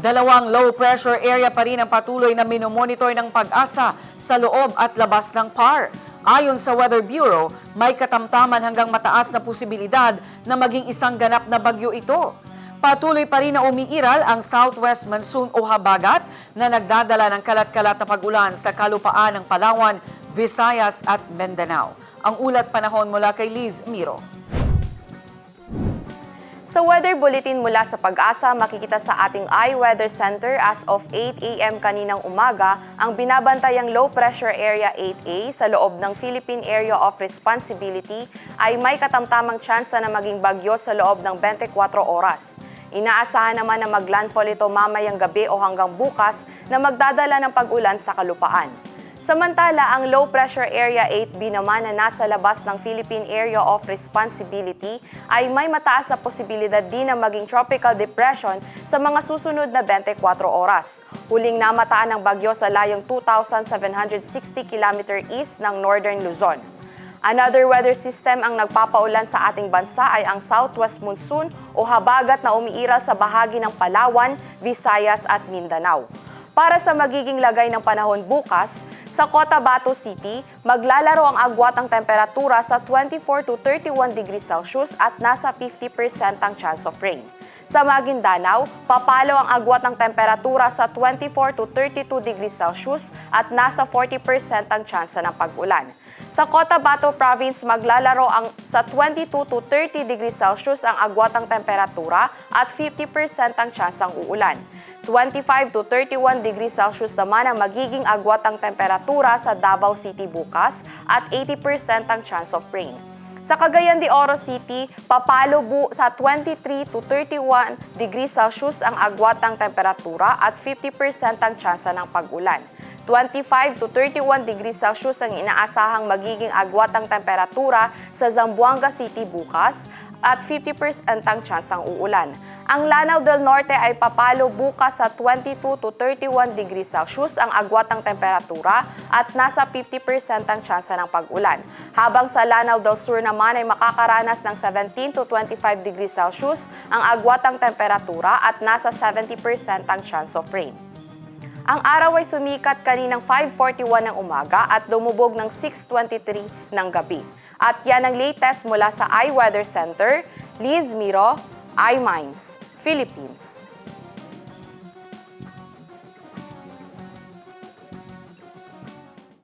Dalawang low pressure area pa rin ang patuloy na minomonitor ng pag-asa sa loob at labas ng PAR. Ayon sa Weather Bureau, may katamtaman hanggang mataas na posibilidad na maging isang ganap na bagyo ito. Patuloy pa rin na umiiral ang southwest monsoon o habagat na nagdadala ng kalat-kalat na pag-ulan sa kalupaan ng Palawan, Visayas at Mindanao. Ang ulat panahon mula kay Liz Miro. Sa weather bulletin mula sa pag-asa, makikita sa ating iWeather Center as of 8 a.m. kaninang umaga ang binabantayang low pressure area 8A sa loob ng Philippine Area of Responsibility ay may katamtamang tsansa na maging bagyo sa loob ng 24 oras. Inaasahan naman na maglandfall ito mamayang gabi o hanggang bukas na magdadala ng pag-ulan sa kalupaan. Samantala, ang low pressure area 8B naman na nasa labas ng Philippine Area of Responsibility ay may mataas na posibilidad din na maging tropical depression sa mga susunod na 24 oras. Huling namataan ng bagyo sa layong 2,760 km east ng northern Luzon. Another weather system ang nagpapaulan sa ating bansa ay ang southwest monsoon o habagat na umiiral sa bahagi ng Palawan, Visayas at Mindanao. Para sa magiging lagay ng panahon bukas, sa Cotabato City, maglalaro ang agwat ang temperatura sa 24 to 31 degrees Celsius at nasa 50% ang chance of rain. Sa Maguindanao, papalo ang agwat ng temperatura sa 24 to 32 degrees Celsius at nasa 40% ang tsansa ng pag-ulan. Sa Cotabato Province, maglalaro ang sa 22 to 30 degrees Celsius ang agwatang temperatura at 50% ang tsansang uulan. 25 to 31 degrees Celsius naman ang magiging agwatang temperatura sa Davao City bukas at 80% ang chance of rain. Sa Cagayan de Oro City, papalo bu sa 23 to 31 degrees Celsius ang agwatang temperatura at 50% ang tsansa ng pag-ulan. 25 to 31 degrees Celsius ang inaasahang magiging agwatang temperatura sa Zamboanga City bukas at 50% ang tsansang uulan. Ang Lanao del Norte ay papalo bukas sa 22 to 31 degrees Celsius ang agwatang temperatura at nasa 50% ang tsansa ng pag-ulan. Habang sa Lanao del Sur naman ay makakaranas ng 17 to 25 degrees Celsius ang agwatang temperatura at nasa 70% ang chance of rain. Ang araw ay sumikat kaninang 5.41 ng umaga at lumubog ng 6.23 ng gabi. At yan ang latest mula sa iWeather Center, Liz Miro, iMinds, Philippines.